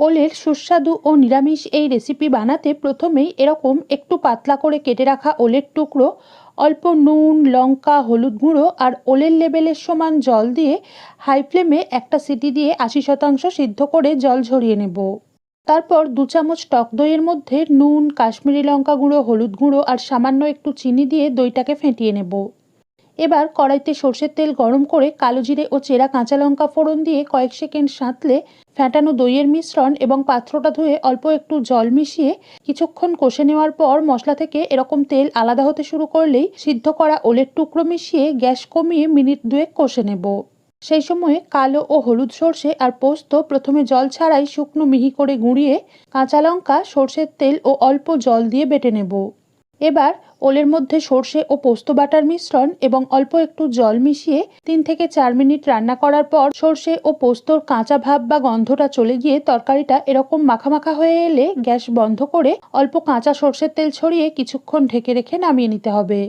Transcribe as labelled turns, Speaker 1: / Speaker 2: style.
Speaker 1: ওলের সুস্বাদু ও নিরামিষ এই রেসিপি বানাতে প্রথমেই এরকম একটু পাতলা করে কেটে রাখা ওলের টুকরো, অল্প নুন, লঙ্কা, হলুদ গুঁড়ো আর ওলের লেবেলের সমান জল দিয়ে হাই ফ্লেমে একটা সিটি দিয়ে আশি শতাংশ সিদ্ধ করে জল ঝরিয়ে নেব। তারপর দু চামচ টক দইয়ের মধ্যে নুন, কাশ্মীরি লঙ্কা গুঁড়ো, হলুদ গুঁড়ো আর সামান্য একটু চিনি দিয়ে দইটাকে ফেটিয়ে নেব। এবার কড়াইতে সর্ষের তেল গরম করে কালো জিরে ও চেরা কাঁচা লঙ্কা ফোড়ন দিয়ে কয়েক সেকেন্ড সাঁতলে ফ্যাটানো দইয়ের মিশ্রণ এবং পাত্রটা ধুয়ে অল্প একটু জল মিশিয়ে কিছুক্ষণ কষে নেওয়ার পর মশলা থেকে এরকম তেল আলাদা হতে শুরু করলেই সিদ্ধ করা ওলের টুকরো মিশিয়ে গ্যাস কমিয়ে মিনিট দুয়েক কষে নেব। সেই সময়ে কালো ও হলুদ সর্ষে আর পোস্ত প্রথমে জল ছাড়াই শুকনো মিহি করে গুঁড়িয়ে কাঁচা লঙ্কা, সর্ষের তেল ও অল্প জল দিয়ে বেটে নেব। এবার ওলের মধ্যে সর্ষে ও পোস্ত বাটার মিশ্রণ এবং অল্প একটু জল মিশিয়ে তিন থেকে চার মিনিট রান্না করার পর সর্ষে ও পোস্তর কাঁচা ভাব বা গন্ধটা চলে গিয়ে তরকারিটা এরকম মাখামাখা হয়ে এলে গ্যাস বন্ধ করে অল্প কাঁচা সর্ষের তেল ছড়িয়ে কিছুক্ষণ ঢেকে রেখে নামিয়ে নিতে হবে।